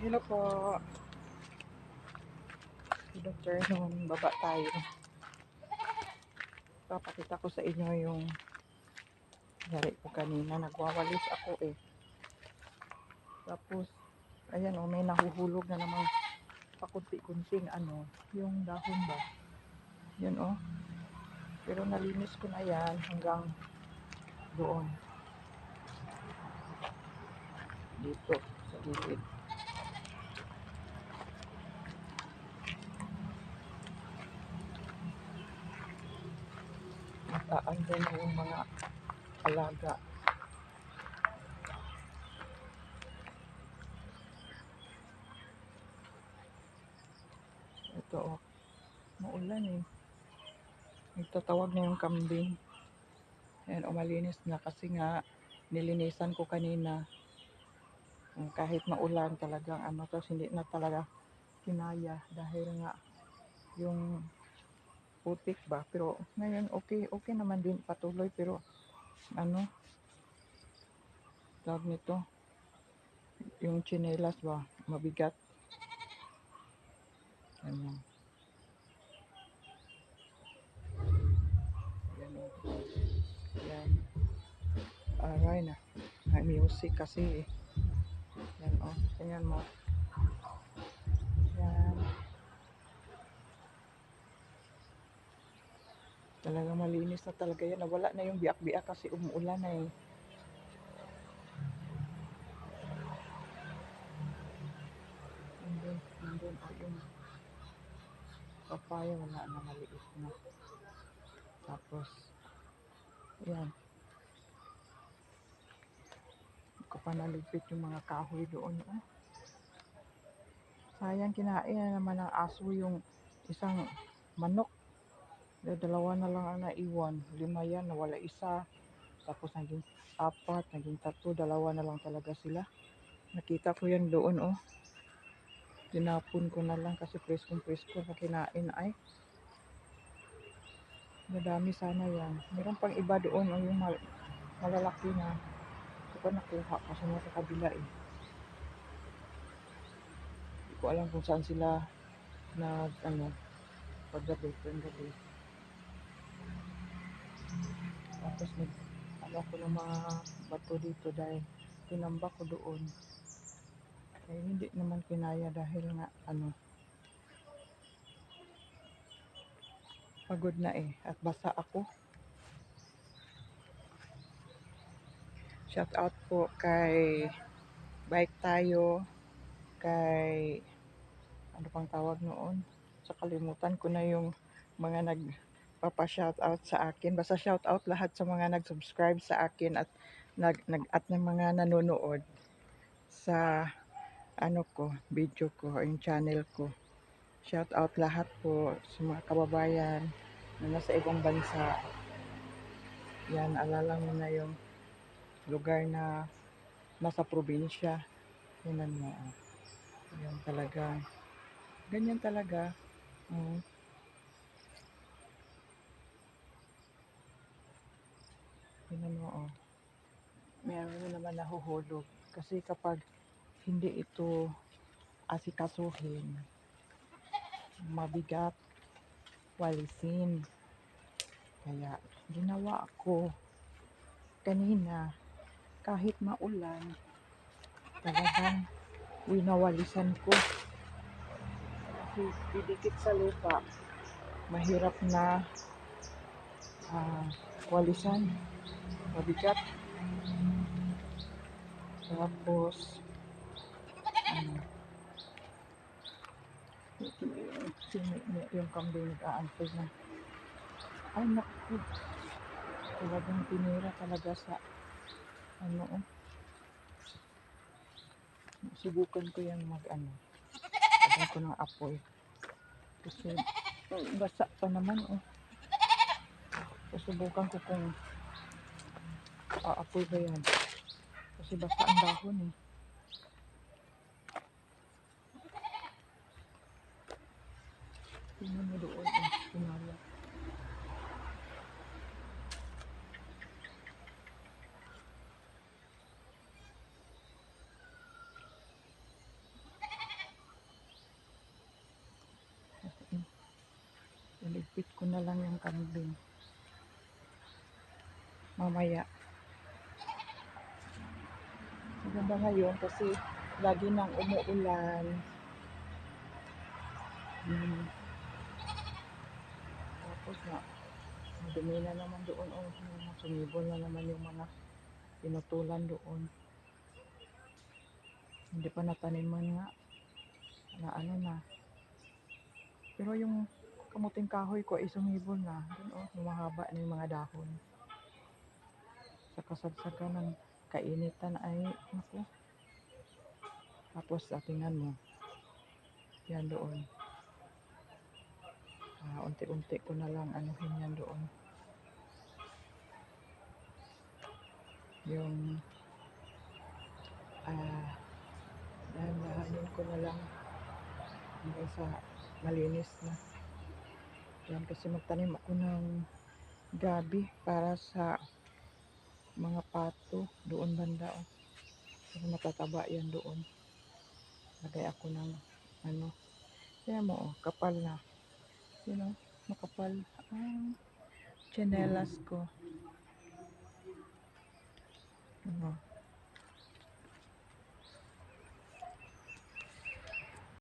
Hello po. Good afternoon. Baba tayo. Papakita ko sa inyo yung yari ko kanina. Nagwawalis ako eh. Tapos, ayan o, may nahuhulog na namang pakunti-kunting ano, yung dahon ba. Yun o. Pero nalinis ko na yan hanggang doon. Dito, sa gilid. Nakaandun na yung mga alaga. Ito oh. Maulan eh. Nagtatawag na yung kambing. Ayan, umalinis na kasi nga nilinisan ko kanina. Mm, Kahit maulan talagang ano, tapos hindi na talaga kinaya dahil nga yung putik ba. Pero ngayon okay, okay naman din patuloy pero ano, tawag nito, yung chinelas ba, mabigat. Ano. Yan. Yan. Aray na. May music kasi eh. Yan o. Tingnan mo. Yan. Talaga malinis na talaga yan. Nawala na yung biak-biak kasi umuulan na eh. Nandun, nandun o yung papaya wala na maliit na. Tapos, yan. Hindi ko pa naligpit yung mga kahoy doon. Oh. Sayang kinain na naman ng aso yung isang manok. Dahil dalawa na lang ang naiwan. Lima yan, nawala isa. Tapos naging apat, naging tatlo, dalawa na lang talaga sila. Nakita ko yan doon, oh. Tinapon ko na lang kasi preskong-presko na kinain ay. Madami sana yan. Meron pang iba doon, oh, yung mal malalaki na. Hindi ko nakuha kasi nasa kabila eh. Hindi ko alam kung saan sila nag, ano, paggabi, paggabi. Tapos nag, ano ako ng mga bato dito dahil tinambak ko doon. Eh, hindi naman kinaya dahil nga, ano, pagod na eh. At basa ako. Shout out po kay Bike Tayo, kay, ano pang tawag noon? Sa kalimutan ko na yung mga nagpapa-shout out sa akin. Basta shout out lahat sa mga nag-subscribe sa akin at nag, nag at ng mga nanonood sa ano ko, video ko, yung channel ko. Shout out lahat po sa mga kababayan na nasa ibang bansa. Yan, alala mo na yung lugar na nasa probinsya. Yan mo. Yan talaga. Ganyan talaga. Mm. Yan mo. Oh. Meron naman nahuhulog. Kasi kapag hindi ito asikasuhin, mabigat, walisin. Kaya ginawa ko kanina kahit maulan talagang winawalisan ko. Kasi didikit sa lupa, mahirap na ah, walisan, mabigat. Tapos, yung kambing nag-aantay na. Ay, naku. Talagang tinira talaga sa, ano, oh. Subukan ko yung mag, ano, lagyan ko ng apoy. Kasi, basa pa naman, oh. Susubukan ko kung Makakaapoy ba yan? Kasi basta ang dahon eh. Tingnan mo doon ang eh, pinala. Eh. Iligpit ko na lang yung kambing. Mamaya. Maganda ngayon kasi lagi nang umuulan. Hmm. Tapos nga, madumi na naman doon. Oh, sumibol na naman yung mga pinutulan doon. Hindi pa nataniman nga. Na ano na. Pero yung kamuting kahoy ko ay sumibol na. Doon oh, humahaba na yung mga dahon. Sa kasagsagan ng kainitan ay, naku. Tapos, ah, tingnan mo. Yan doon. Ah, unti-unti ko na lang anuhin yan doon. Yung ah dahan-dahanin ko na lang hanggang sa malinis na. Yan kasi magtanim ako ng gabi para sa mga pato doon banda oh. Kasi matataba yan doon. Lagay ako ng ano. Kaya mo oh, kapal na. You know, makapal ang tsinelas ko. Ano,